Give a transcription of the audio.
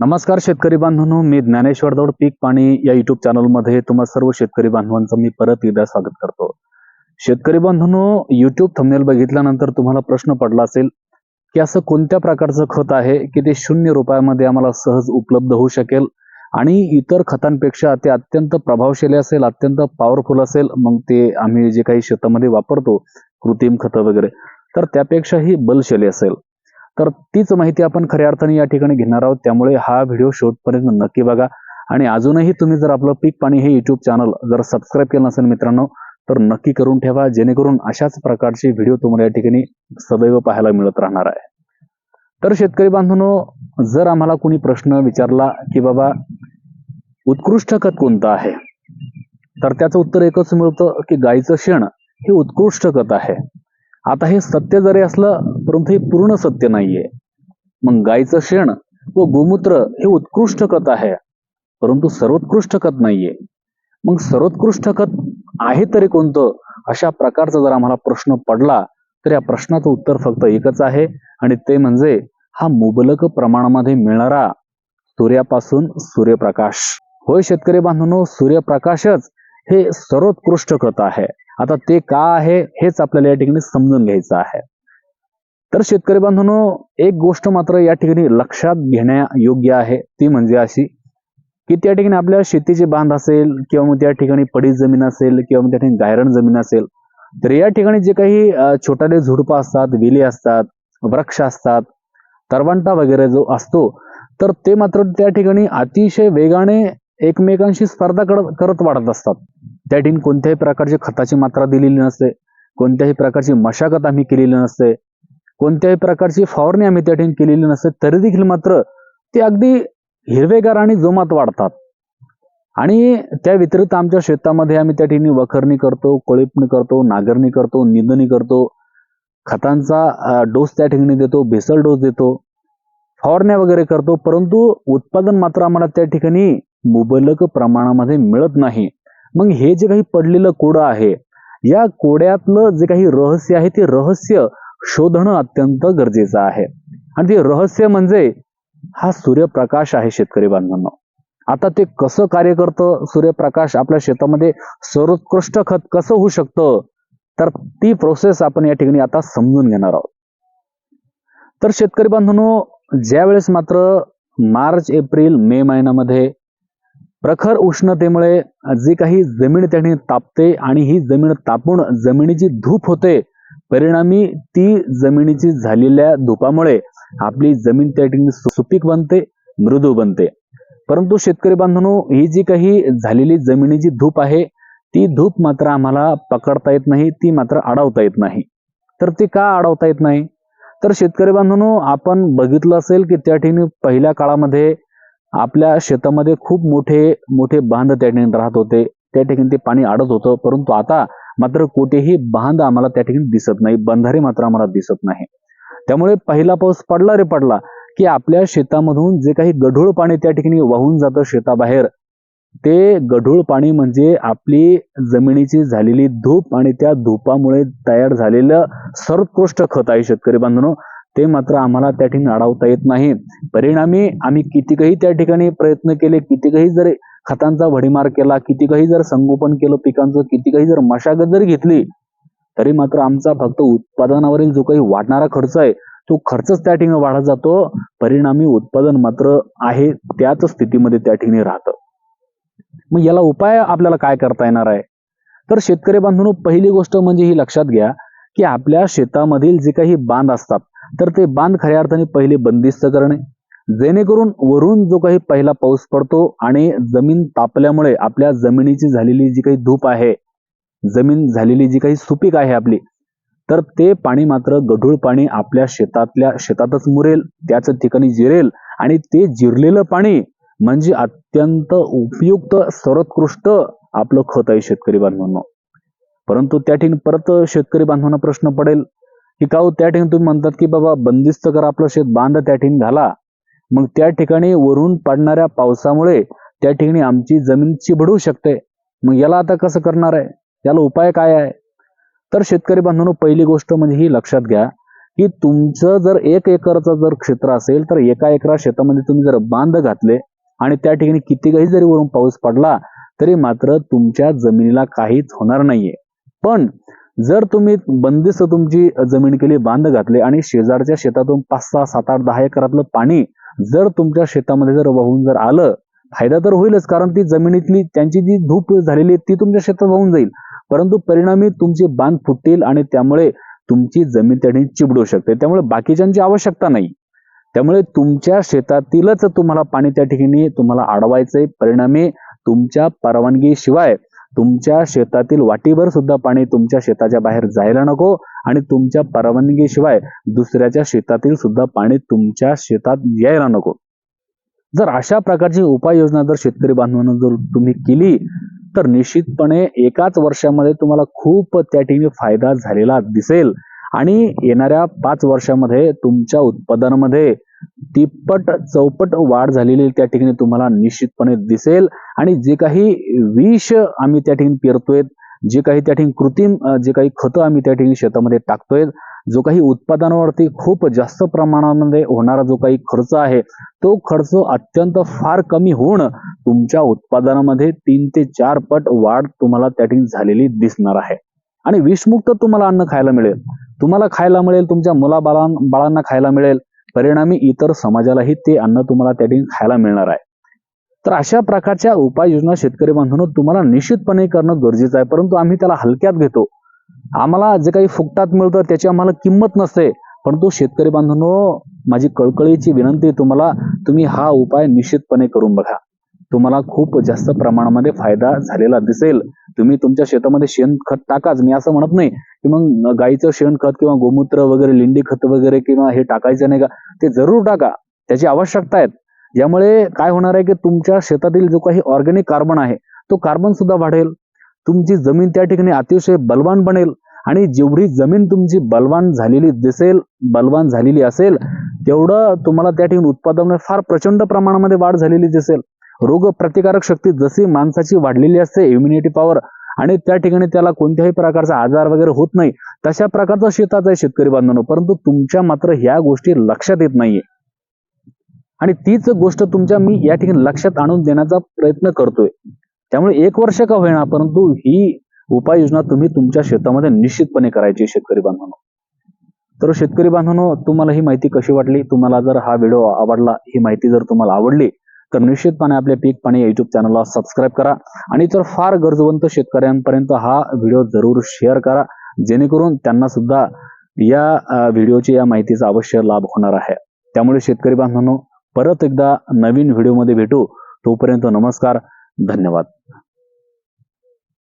नमस्कार शेतकरी बांधवांनो मी ज्ञानेश्वर दौड पीक पाणी या युट्यूब चॅनलमध्ये तुम्हा सर्व शेतकरी बांधवांचं मी परत एकदा स्वागत करतो. शेतकरी बांधवांनो युट्यूब थंबनेल बघितल्यानंतर तुम्हाला प्रश्न पडला असेल की असं कोणत्या प्रकारचं खत आहे की ते शून्य रुपयामध्ये आम्हाला सहज उपलब्ध होऊ शकेल? आणि इतर खतांपेक्षा ते अत्यंत प्रभावशाली असेल अत्यंत पॉवरफुल असेल मग ते आम्ही जे काही शेतामध्ये वापरतो कृत्रिम खतं वगैरे तर त्यापेक्षाही बलशाली असेल. तर तीच माहिती आपण खऱ्या अर्थाने या ठिकाणी घेणार आहोत. त्यामुळे हा व्हिडिओ शेवटपर्यंत नक्की बघा. आणि अजूनही तुम्ही जर आपलं पीक पाणी हे युट्यूब चॅनल जर सबस्क्राईब केलं नसेल मित्रांनो तर नक्की करून ठेवा. जेणेकरून अशाच प्रकारचे व्हिडिओ तुम्हाला या ठिकाणी सदैव पाहायला मिळत राहणार आहे. तर शेतकरी बांधवांनो जर आम्हाला कोणी प्रश्न विचारला की बाबा उत्कृष्ट खत कोणतं आहे? तर त्याचं उत्तर एकच मिळतं की गायीचं शेण हे उत्कृष्ट खत आहे. आता हे सत्य जरी असलं परंतु हे पूर्ण सत्य नाहीये. मग गायचं शेण व गोमूत्र हे उत्कृष्ट खत आहे. परंतु सर्वोत्कृष्ट खत नाहीये. मग सर्वोत्कृष्ट खत आहे तरी कोणतं? अशा प्रकारचा जर आम्हाला प्रश्न पडला तर या प्रश्नाचं उत्तर फक्त एकच आहे आणि ते म्हणजे हा मुबलक प्रमाणामध्ये मिळणारा सूर्यापासून सूर्यप्रकाश. होय शेतकरी बांधवांनो सूर्यप्रकाशच हे सर्वोत्कृष्ट खत आहे. आता ते का आहे हेच आपल्याला या ठिकाणी समजून घ्यायचं आहे. तर शेतकरी बांधवांनो एक गोष्ट मात्र या ठिकाणी लक्षात घेण्या योग्य आहे. ती म्हणजे अशी की त्या ठिकाणी आपल्या शेतीचे बांध असेल किंवा मग त्या ठिकाणी पडीत जमीन असेल किंवा मग त्या ठिकाणी गायरण जमीन असेल तर या ठिकाणी जे काही छोटाले झुडपं असतात वेली असतात वृक्ष असतात तरवंटा वगैरे जो असतो तर ते मात्र त्या ठिकाणी अतिशय वेगाने एकमेकांशी स्पर्धा करत करत वाढत असतात. त्या ठिकाणी कोणत्याही प्रकारची खताची मात्रा दिलेली नसते कोणत्याही प्रकारची मशागत आम्ही केलेली नसते कोणत्याही प्रकारची फवारणी आम्ही त्या ठिकाणी केलेली नसते तरी देखील मात्र ते अगदी हिरवेगार आणि जोमात वाढतात. आणि त्या व्यतिरिक्त आमच्या शेतामध्ये आम्ही त्या ठिकाणी वखरणी करतो कोळीपणी करतो नागरणी करतो निंदणी करतो. खतांचा डोस त्या ठिकाणी देतो भेसळ डोस देतो. फवारण्या वगैरे करतो परंतु उत्पादन मात्र आम्हाला त्या ठिकाणी मुबलक प्रमाणामध्ये मिळत नाही. मग हे जे काही पडलेलं कोडं आहे या कोड्यातलं जे काही रहस्य आहे ते रहस्य शोधणं अत्यंत गरजेचं आहे. आणि ते रहस्य म्हणजे हा सूर्यप्रकाश आहे शेतकरी बांधवांना. आता ते कसं कार्य करतं? सूर्यप्रकाश आपल्या शेतामध्ये सर्वोत्कृष्ट खत कसं होऊ शकतं? तर ती प्रोसेस आपण या ठिकाणी आता समजून घेणार आहोत. तर शेतकरी बांधवांनो ज्या वेळेस मात्र मार्च एप्रिल मे महिन्यामध्ये प्रखर उष्णतेमुळे जी काही जमीन त्याने तापते आणि ही जमीन तापून जमिनीची धूप होते परिणामी ती जमिनीची झालेल्या धुपामुळे आपली जमीन त्या ठिकाणी सुपीक बनते मृदू बनते. परंतु शेतकरी बांधवांनो ही जी काही झालेली जमिनीची धूप आहे ती धूप मात्र आम्हाला पकडता येत नाही ती मात्र अडवता येत नाही. तर ती का अडवता येत नाही? तर शेतकरी बांधवांनो आपण बघितलं असेल की त्या ठिकाणी पहिल्या काळामध्ये आपल्या शेतामध्ये खूप मोठे मोठे बांध त्या ठिकाणी राहत होते. त्या ठिकाणी ते पाणी अडत होतं. परंतु आता मात्र कुठेही बांध आम्हाला त्या ठिकाणी दिसत नाही. बंधारे मात्र आम्हाला दिसत नाही. त्यामुळे पहिला पाऊस पडला रे पडला की आपल्या शेतामधून जे काही गढूळ पाणी त्या ठिकाणी वाहून जातं शेताबाहेर ते गढूळ पाणी म्हणजे आपली जमिनीची झालेली धूप आणि त्या धुपामुळे तयार झालेलं सर्वोत्कृष्ट खत आहे शेतकरी बांधवांनो. ते मात्र आम्हाला त्या ठिकाणी अडवता येत नाही. परिणामी आम्ही कितीकही त्या ठिकाणी प्रयत्न केले कितीकही जर खतांचा भडीमार केला किती काही जर संगोपन केलं पिकांचं किती काही जर मशागत जर घेतली तरी मात्र आमचा फक्त उत्पादनावरील जो काही वाढणारा खर्च आहे तो खर्चच त्या ठिकाणी वाढत जातो. परिणामी उत्पादन मात्र आहे त्याच स्थितीमध्ये त्या ठिकाणी राहतं. मग याला उपाय आपल्याला काय करता येणार आहे? तर शेतकरी बांधून पहिली गोष्ट म्हणजे ही लक्षात घ्या की आपल्या शेतामधील जे काही बांध असतात तर ते बांध खऱ्या अर्थाने पहिले बंदिस्त करणे जेणेकरून वरून जो काही पहिला पाऊस पडतो आणि जमीन तापल्यामुळे आपल्या जमिनीची झालेली जी काही धूप आहे जमीन झालेली जी काही सुपीक आहे आपली तर ते पाणी मात्र गढूळ पाणी आपल्या शेतातल्या शेतातच मुरेल त्याच ठिकाणी जिरेल आणि ते जिरलेलं पाणी म्हणजे अत्यंत उपयुक्त सर्वोत्कृष्ट आपलं खत आहे शेतकरी बांधवांना. परंतु त्या ठिकाणी परत शेतकरी बांधवांना प्रश्न पडेल की का हो त्या ठिकाणी तुम्ही म्हणतात की बाबा बंदिस्त करा आपलं शेत बांध त्या ठिकाणी घाला. मग त्या ठिकाणी वरून पडणाऱ्या पावसामुळे त्या ठिकाणी आमची जमीन चिबडू शकते. मग याला आता कसं करणार आहे? याला उपाय काय आहे? तर शेतकरी बांधवांनो पहिली गोष्ट म्हणजे ही लक्षात घ्या की तुमचं जर एक एकरचं जर क्षेत्र असेल तर एका एकरा शेतामध्ये तुम्ही जर बांध घातले आणि त्या ठिकाणी किती काही जरी वरून पाऊस पडला तरी मात्र तुमच्या जमिनीला काहीच होणार नाहीये. पण जर तुम्ही बंदिस्त तुमची जमीन केली बांध घातले आणि शेजारच्या शेतातून पाच सहा सात आठ दहा एकरातलं पाणी जर तुमच्या शेतामध्ये जर वाहून जर आलं फायदा तर होईलच कारण ती जमिनीतली त्यांची जी धूप झालेली आहे ती तुमच्या शेतात वाहून जाईल. परंतु परिणामी तुमची बांध फुटतील आणि त्यामुळे तुमची जमीन त्या ठिकाणी चिबडू शकते. त्यामुळे बाकीच्यांची आवश्यकता नाही. त्यामुळे तुमच्या शेतातीलच तुम्हाला पाणी त्या ठिकाणी तुम्हाला अडवायचंय परिणामी तुमच्या परवानगीशिवाय तुमच्या शेतातील वाटीभर सुद्धा पाणी तुमच्या शेताच्या बाहेर जायला नको आणि तुमच्या परवानगीशिवाय दुसऱ्याच्या शेतातील सुद्धा पाणी तुमच्या शेतात यायला नको. जर अशा प्रकारची उपाययोजना जर शेतकरी बांधवांना जर तुम्ही केली तर निश्चितपणे एकाच वर्षामध्ये तुम्हाला खूप त्या ठिकाणी फायदा झालेला दिसेल. आणि येणाऱ्या पाच वर्षामध्ये तुमच्या उत्पादनामध्ये तिप्पट चौपट वाढ झालेली त्या ठिकाणी तुम्हाला निश्चितपणे दिसेल. आणि जे काही विष आम्ही त्या ठिकाणी पेरतोय जे काही त्या ठिकाणी कृत्रिम जे काही खतं आम्ही त्या ठिकाणी शेतामध्ये टाकतोय जो काही उत्पादनावरती खूप जास्त प्रमाणामध्ये होणारा जो काही खर्च आहे तो खर्च अत्यंत फार कमी होऊन तुमच्या उत्पादनामध्ये तीन ते चार पट वाढ तुम्हाला त्या ठिकाणी झालेली दिसणार आहे. आणि विषमुक्त तुम्हाला अन्न खायला मिळेल. तुम्हाला खायला मिळेल तुमच्या मुलाबाळां बाळांना खायला मिळेल. परिणामी इतर समाजालाही ते अन्न तुम्हाला त्या ठिकाणी खायला मिळणार आहे. तर अशा प्रकारच्या उपाययोजना शेतकरी बांधवांनो तुम्हाला निश्चितपणे करणं गरजेचं आहे. परंतु आम्ही त्याला हलक्यात घेतो. आम्हाला जे काही फुकटात मिळतं त्याची आम्हाला किंमत नसते. परंतु शेतकरी बांधवांनो माझी कळकळीची विनंती तुम्हाला तुम्ही हा उपाय निश्चितपणे करून बघा. तुम्हाला खूप जास्त प्रमाणामध्ये फायदा झालेला दिसेल. तुम्ही तुमच्या शेतामध्ये शेणखत टाकाच. मी असं म्हणत नाही की मग गाईचं शेणखत किंवा गोमूत्र वगैरे लिंडी खत वगैरे किंवा हे टाकायचं नाही का ते जरूर टाका. त्याची आवश्यकता आहे यामुळे काय होणार आहे की तुमच्या शेतातील जो काही ऑर्गॅनिक कार्बन आहे तो कार्बन सुद्धा वाढेल. तुमची जमीन त्या ठिकाणी अतिशय बलवान बनेल आणि जेवढी जमीन तुमची बलवान झालेली दिसेल बलवान झालेली असेल तेवढं तुम्हाला त्या ठिकाणी उत्पादन फार प्रचंड प्रमाणामध्ये वाढ झालेली दिसेल. रोग प्रतिकारक शक्ती जशी माणसाची वाढलेली असते इम्युनिटी पॉवर आणि त्या ठिकाणी त्याला कोणत्याही प्रकारचा आजार वगैरे होत नाही तशा प्रकारचा शेतात आहे शेतकरी बांधवांनो. परंतु तुमच्या मात्र ह्या गोष्टी लक्षात येत नाहीये. आणि तीच गोष्ट तुमच्या मी या ठिकाणी लक्षात आणून देण्याचा प्रयत्न करतोय. त्यामुळे एक वर्ष का होईना परंतु ही उपाययोजना तुम्ही तुमच्या शेतामध्ये निश्चितपणे करायची शेतकरी बांधवांनो. तर शेतकरी बांधवांनो तुम्हाला ही माहिती कशी वाटली? तुम्हाला जर हा व्हिडिओ आवडला ही माहिती जर तुम्हाला आवडली तर निश्चितपणे आपल्या पीक पाणी युट्यूब चॅनलला सबस्क्राईब करा. आणि तर फार गरजवंत शेतकऱ्यांपर्यंत हा व्हिडिओ जरूर शेअर करा जेणेकरून त्यांना सुद्धा या व्हिडिओची या माहितीचा अवश्य लाभ होणार आहे. त्यामुळे शेतकरी बांधवांनो परत एकदा नवीन व्हिडिओमध्ये भेटू. तोपर्यंत नमस्कार धन्यवाद.